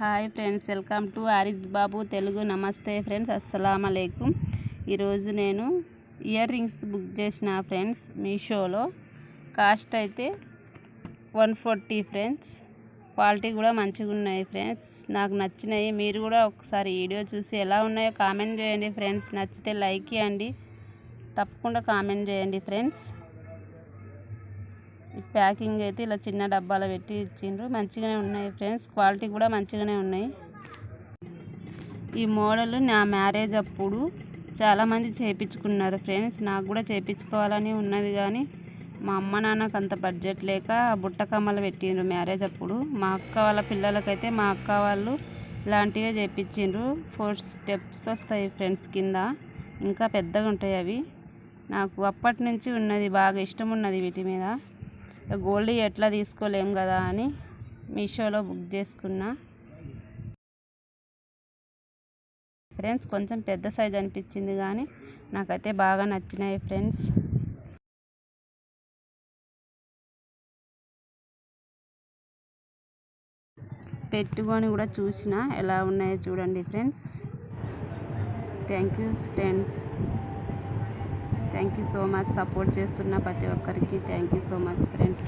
Hi friends welcome to Ariz Babu Telugu. నమస్తే friends అస్సలం అలైకుం ఈరోజు నేను ఇయర్ రింగ్స్ బుక్ చేసిన ఫ్రెండ్స్ మీషోలో. కాస్ట్ అయితే వన్ ఫార్టీ ఫ్రెండ్స్. క్వాలిటీ కూడా మంచిగా ఉన్నాయి ఫ్రెండ్స్. నాకు నచ్చినాయి మీరు కూడా ఒకసారి వీడియో చూసి ఎలా ఉన్నాయో కామెంట్ చేయండి ఫ్రెండ్స్. నచ్చితే లైక్ ఇవ్వండి తప్పకుండా కామెంట్ చేయండి ఫ్రెండ్స్. ప్యాకింగ్ అయితే ఇలా చిన్న డబ్బాలో పెట్టి ఇచ్చిండ్రు. మంచిగానే ఉన్నాయి ఫ్రెండ్స్. క్వాలిటీ కూడా మంచిగానే ఉన్నాయి. ఈ మోడల్ నా మ్యారేజ్ అప్పుడు చాలామంది చేయించుకున్నారు ఫ్రెండ్స్. నాకు కూడా చేయించుకోవాలని ఉన్నది కానీ మా అమ్మ నాన్నకు అంత బడ్జెట్ లేక బుట్ట కమ్మలు పెట్టిండ్రు మ్యారేజ్ అప్పుడు. మా అక్క వాళ్ళ పిల్లలకైతే మా అక్క వాళ్ళు ఇలాంటివే చేయించిండ్రు ఫోర్ స్టెప్స్ వస్తాయి ఫ్రెండ్స్ కింద. ఇంకా పెద్దగా ఉంటాయి అవి. నాకు అప్పటి నుంచి ఉన్నది బాగా ఇష్టం ఉన్నది వీటి మీద. గోల్డ్ ఎట్లా తీసుకోలేం కదా అని మీషోలో బుక్ చేసుకున్నా. ఫ్రెండ్స్ కొంచెం పెద్ద సైజ్ అనిపించింది కానీ నాకైతే బాగా నచ్చినాయి ఫ్రెండ్స్. పెట్టుకొని కూడా చూసిన ఎలా ఉన్నాయో చూడండి friends. Thank you friends. Thank you so much support చేస్తున్న ప్రతి ఒక్కరికి. Thank you so much friends.